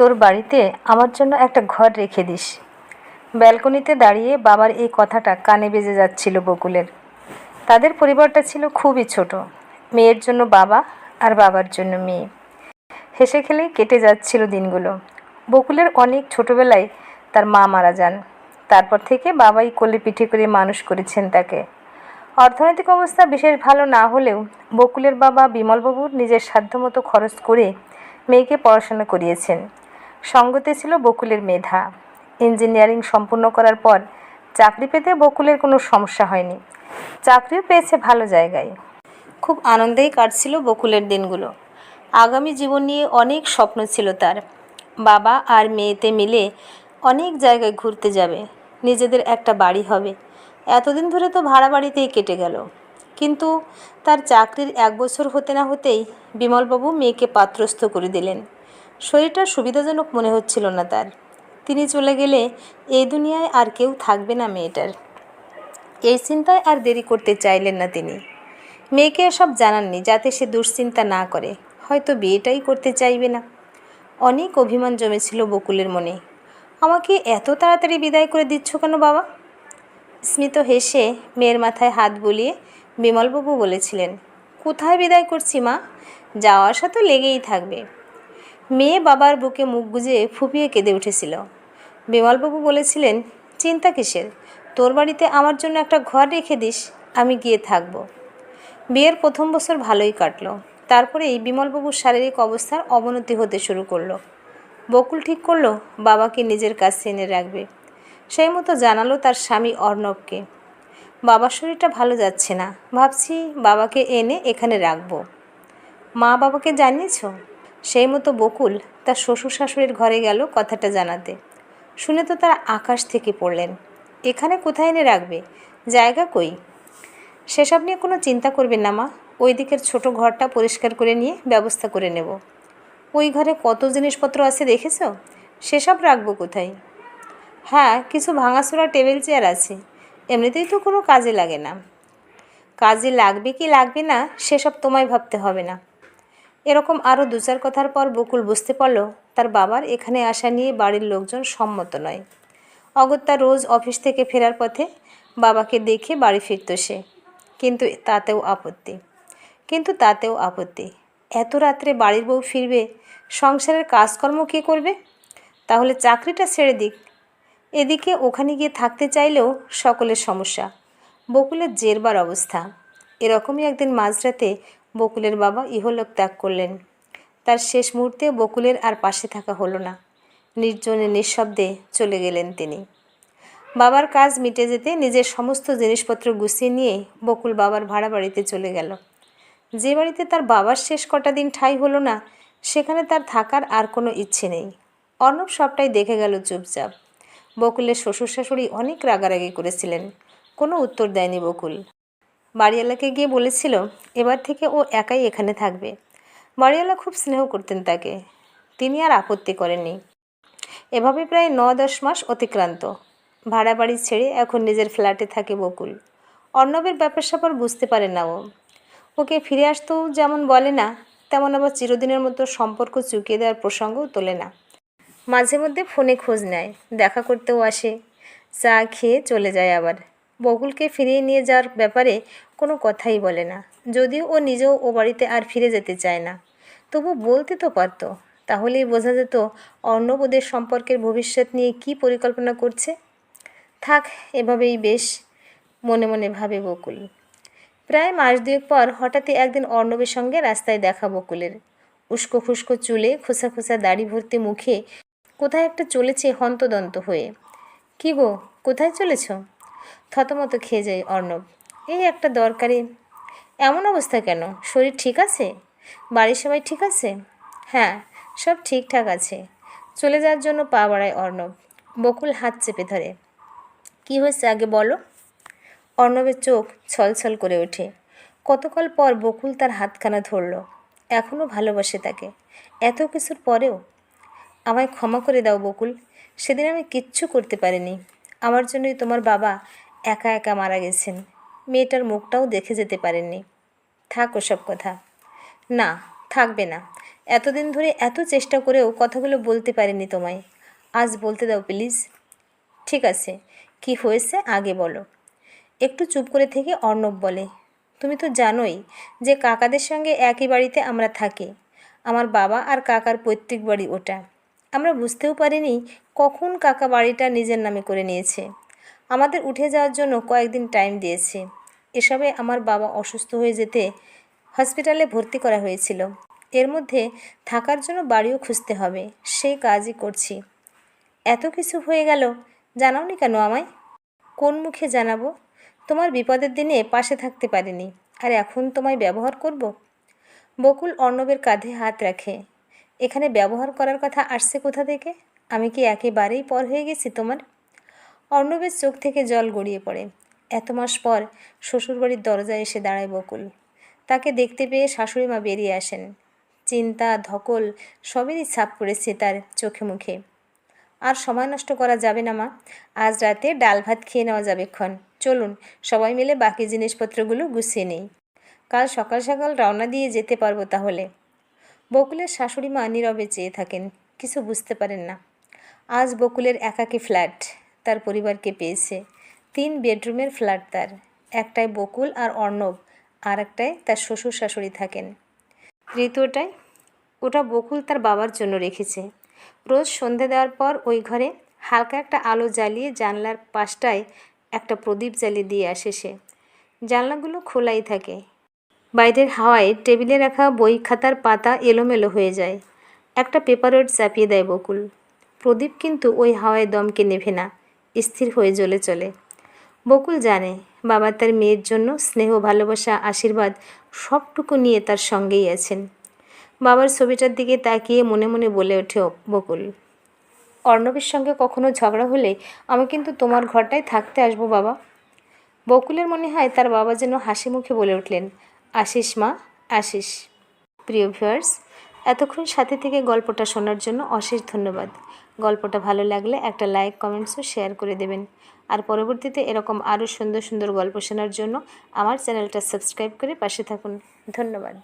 তোর বাড়িতে আমার জন্য একটা ঘর রেখে দিস। ব্যালকনিতে দাঁড়িয়ে বাবার এই কথাটা কানে বেজে যাচ্ছিল বকুলের। তাদের পরিবারটা ছিল খুবই ছোট, মেয়ের জন্য বাবা আর বাবার জন্য মেয়ে। হেসে খেলেই কেটে যাচ্ছিল দিনগুলো। বকুলের অনেক ছোটবেলায় তার মা মারা যান। তারপর থেকে বাবাই কোলে পিঠে করে মানুষ করেছেন তাকে। অর্থনৈতিক অবস্থা বিশেষ ভালো না হলেও বকুলের বাবা বিমলবাবুর নিজের সাধ্যমতো খরচ করে মেয়েকে পড়াশোনা করিয়েছেন। সঙ্গতে ছিল বকুলের মেধা। ইঞ্জিনিয়ারিং সম্পূর্ণ করার পর চাকরি পেতে বকুলের কোনো সমস্যা হয়নি। চাকরিও পেয়েছে ভালো জায়গায়। খুব আনন্দেই কাটছিল বকুলের দিনগুলো। আগামী জীবন নিয়ে অনেক স্বপ্ন ছিল তার। বাবা আর মেয়েতে মিলে অনেক জায়গায় ঘুরতে যাবে। নিজেদের একটা বাড়ি হবে। এতদিন ধরে তো ভাড়া বাড়িতেই কেটে গেল। কিন্তু তার চাকরির এক বছর হতে না হতেই বিমলবাবু মেয়েকে পাত্রস্থ করে দিলেন। শরীরটা সুবিধাজনক মনে হচ্ছিল না তার। তিনি চলে গেলে এই দুনিয়ায় আর কেউ থাকবে না মেয়েটার। এই চিন্তায় আর দেরি করতে চাইলেন না তিনি। মেয়েকে সব জানাননি যাতে সে দুশ্চিন্তা না করে। হয়তো বিয়েটাই করতে চাইবে না। অনেক অভিমান জমেছিল বকুলের মনে। আমাকে এত তাড়াতাড়ি বিদায় করে দিচ্ছ কেন বাবা? স্মিত হেসে মেয়ের মাথায় হাত বুলিয়ে বিমলবাবু বলেছিলেন, কোথায় বিদায় করছি মা? যাওয়া আসা তো লেগেই থাকবে। মেয়ে বাবার বুকে মুখ গুজে ফুপিয়ে কেঁদে উঠেছিল। বিমলবাবু বলেছিলেন, চিন্তা কিসের? তোর বাড়িতে আমার জন্য একটা ঘর রেখে দিস, আমি গিয়ে থাকব। বিয়ের প্রথম বছর ভালোই কাটলো। তারপরেই বিমলবাবুর শারীরিক অবস্থার অবনতি হতে শুরু করল। বকুল ঠিক করল, বাবাকে নিজের কাছে এনে রাখবে। সেই মতো জানালো তার স্বামী অর্ণবকে। বাবার শরীরটা ভালো যাচ্ছে না, ভাবছি বাবাকে এনে এখানে রাখব। মা বাবাকে জানিয়েছ? সেই মতো বকুল তার শ্বশুর শাশুড়ির ঘরে গেল কথাটা জানাতে। শুনে তো তারা আকাশ থেকে পড়লেন। এখানে কোথায় এনে রাখবে? জায়গা কই? সেসব নিয়ে কোনো চিন্তা করবেন না মা। ওই দিকের ছোট ঘরটা পরিষ্কার করে নিয়ে ব্যবস্থা করে নেব। ওই ঘরে কত জিনিসপত্র আছে দেখেছ? সেসব রাখব কোথায়? হ্যাঁ কিছু ভাঙাচোরা টেবিল চেয়ার আছে। এমনিতেই তো কোনো কাজে লাগে না। কাজে লাগবে কি লাগবে না, সেসব তোমায় ভাবতে হবে না। এরকম আরও দু চার কথার পর বকুল বুঝতে পারল, তার বাবার এখানে আসা নিয়ে বাড়ির লোকজন সম্মত নয়। অগত্যা রোজ অফিস থেকে ফেরার পথে বাবাকে দেখে বাড়ি ফিরত সে, কিন্তু তাতেও আপত্তি। কিন্তু তাতেও আপত্তি। এত রাত্রে বাড়ির বউ ফিরবে, সংসারের কাজকর্ম কে করবে? তাহলে চাকরিটা ছেড়ে দিক। এদিকে ওখানে গিয়ে থাকতে চাইলেও সকলের সমস্যা, বকুলের জেরবার অবস্থা। এরকমই একদিন মাঝরাতে বকুলের বাবা ইহলোক ত্যাগ করলেন। তার শেষ মুহূর্তে বকুলের আর পাশে থাকা হলো না। নির্জনে নিঃশব্দে চলে গেলেন তিনি। বাবার কাজ মিটে যেতে নিজের সমস্ত জিনিসপত্র গুছিয়ে নিয়ে বকুল বাবার ভাড়া বাড়িতে চলে গেল। যে বাড়িতে তার বাবার শেষ কটা দিন ঠাঁই হলো না, সেখানে তার থাকার আর কোনো ইচ্ছে নেই। অর্ণব সবটাই দেখে গেল চুপচাপ। বকুলের শ্বশুর শাশুড়ি অনেক রাগারাগি করেছিলেন। কোনো উত্তর দেয়নি বকুল। বাড়িওয়ালাকে গিয়ে বলেছিল, এবার থেকে ও একাই এখানে থাকবে। বাড়িওয়ালা খুব স্নেহ করতেন তাকে। তিনি আর আপত্তি করেননি। এভাবে প্রায় ন দশ মাস অতিক্রান্ত। ভাড়া বাড়ি ছেড়ে এখন নিজের ফ্ল্যাটে থাকে বকুল। অর্ণবের ব্যাপার স্যাপার বুঝতে পারে না ও। ওকে ফিরে আসতেও যেমন বলে না, তেমন আবার চিরদিনের মতো সম্পর্ক চুকিয়ে দেওয়ার প্রসঙ্গও তোলে না। মাঝে মধ্যে ফোনে খোঁজ নেয়, দেখা করতেও আসে। চা খেয়ে চলে যায় আবার। বকুলকে ফিরিয়ে নিয়ে যাওয়ার ব্যাপারে কোনো কথাই বলে না। যদিও ও নিজেও ও বাড়িতে আর ফিরে যেতে চায় না। তবু বলতে তো পারতো। তাহলেই বোঝা যেত অর্ণব ওদের সম্পর্কের ভবিষ্যৎ নিয়ে কী পরিকল্পনা করছে। থাক, এভাবেই বেশ, মনে মনে ভাবে বকুল। প্রায় মাস দুয়েক পর হঠাৎই একদিন অর্ণবের সঙ্গে রাস্তায় দেখা বকুলের। উস্কো খুস্কো চুলে খোসা খোসা দাড়ি ভর্তি মুখে কোথায় একটা চলেছে হন্তদন্ত হয়ে। কি গো, কোথায় চলেছ? থতমত খেয়ে যায় অর্ণব। এই একটা দরকারি। এমন অবস্থা কেন? শরীর ঠিক আছে? বাড়ির সবাই ঠিক আছে? হ্যাঁ সব ঠিকঠাক আছে। চলে যাওয়ার জন্য পা বাড়ায় অর্ণব। বকুল হাত চেপে ধরে। কি হয়েছে আগে বলো? অর্ণবের চোখ ছলছল করে ওঠে। কতকাল পর বকুল তার হাতখানা ধরল। এখনও ভালোবাসে তাকে। এত কিছুর পরেও? আমায় ক্ষমা করে দাও বকুল। সেদিন আমি কিচ্ছু করতে পারিনি। আমার জন্যই তোমার বাবা একা একা মারা গেছেন। মেয়েটার মুখটাও দেখে যেতে পারেননি। থাক ওসব কথা। না, থাকবে না। এতদিন ধরে এত চেষ্টা করেও কথাগুলো বলতে পারিনি তোমায়। আজ বলতে দাও প্লিজ। ঠিক আছে। কি হয়েছে আগে বলো। একটু চুপ করে থেকে অর্ণব বলে, তুমি তো জানোই যে কাকাদের সঙ্গে একই বাড়িতে আমরা থাকি। আমার বাবা আর কাকার পৈতৃক বাড়ি ওটা। আমরা বুঝতেও পারিনি কখন কাকা বাড়িটা নিজের নামে করে নিয়েছে। আমাদের উঠে যাওয়ার জন্য কয়েকদিন টাইম দিয়েছে। এসবে আমার বাবা অসুস্থ হয়ে যেতে হসপিটালে ভর্তি করা হয়েছিল। এর মধ্যে থাকার জন্য বাড়িও খুঁজতে হবে, সেই কাজই করছি। এত কিছু হয়ে গেল, জানাওনি কেন আমায়? কোন মুখে জানাব? তোমার বিপদের দিনে পাশে থাকতে পারিনি, আর এখন তোমায় ব্যবহার করব? বকুল অর্ণবের কাঁধে হাত রাখে। এখানে ব্যবহার করার কথা আসছে কোথা থেকে? আমি কি একেবারেই পর হয়ে গেছি তোমার? অর্ণবের চোখ থেকে জল গড়িয়ে পড়ে। এত মাস পর শ্বশুরবাড়ির দরজায় এসে দাঁড়ায় বকুল। তাকে দেখতে পেয়ে শাশুড়ি মা বেরিয়ে আসেন। চিন্তা, ধকল সবেরই ছাপ পড়েছে তার চোখে মুখে। আর সময় নষ্ট করা যাবে না মা। আজ রাতে ডাল ভাত খেয়ে নেওয়া যাবে ক্ষণ। চলুন, সবাই মিলে বাকি জিনিসপত্রগুলো গুছিয়ে নেই। কাল সকাল সকাল রওনা দিয়ে যেতে পারব তাহলে। বকুলের শাশুড়ি মা নীরবে চেয়ে থাকেন, কিছু বুঝতে পারেন না। আজ বকুলের একাকী ফ্ল্যাট, তার পরিবারকে পেয়েছে। তিন বেডরুমের ফ্ল্যাট তার, একটায় বকুল আর অর্ণব আর একটায় তার শ্বশুর শাশুড়ি থাকেন। তৃতীয়টায়, ওটা বকুল তার বাবার জন্য রেখেছে। রোজ সন্ধে দেওয়ার পর ওই ঘরে হালকা একটা আলো জ্বালিয়ে জানলার পাশটায় একটা প্রদীপ জ্বালিয়ে দিয়ে আসে সে। জানলাগুলো খোলাই থাকে বাইরের হাওয়ায় টেবিলে রাখা বই খাতার পাতা এলোমেলো হয়ে যায়। একটা পেপার ওয়েট চাপিয়ে দেয় বকুল। প্রদীপ কিন্তু ওই হাওয়ায় দমকে নেভে না, স্থির হয়ে জ্বলে চলে। বকুল জানে, বাবা তার মেয়ের জন্য স্নেহ, ভালোবাসা, আশীর্বাদ সবটুকু নিয়ে তার সঙ্গেই আছেন। বাবার ছবিটার দিকে তাকিয়ে মনে মনে বলে ওঠে বকুল, অর্ণবের সঙ্গে কখনো ঝগড়া হলে আমি কিন্তু তোমার ঘরটায় থাকতে আসব বাবা। বকুলের মনে হয় তার বাবা যেন হাসি মুখে বলে উঠলেন আশিস মা, আশিস। প্রিয় ভিউয়ার্স, এতক্ষণ সাথে থেকে গল্পটা শোনার জন্য অশেষ ধন্যবাদ। গল্পটা ভালো লাগলে একটা লাইক কমেন্টসও শেয়ার করে দেবেন। আর পরবর্তীতে এরকম আরও সুন্দর সুন্দর গল্প শোনার জন্য আমার চ্যানেলটা সাবস্ক্রাইব করে পাশে থাকুন। ধন্যবাদ।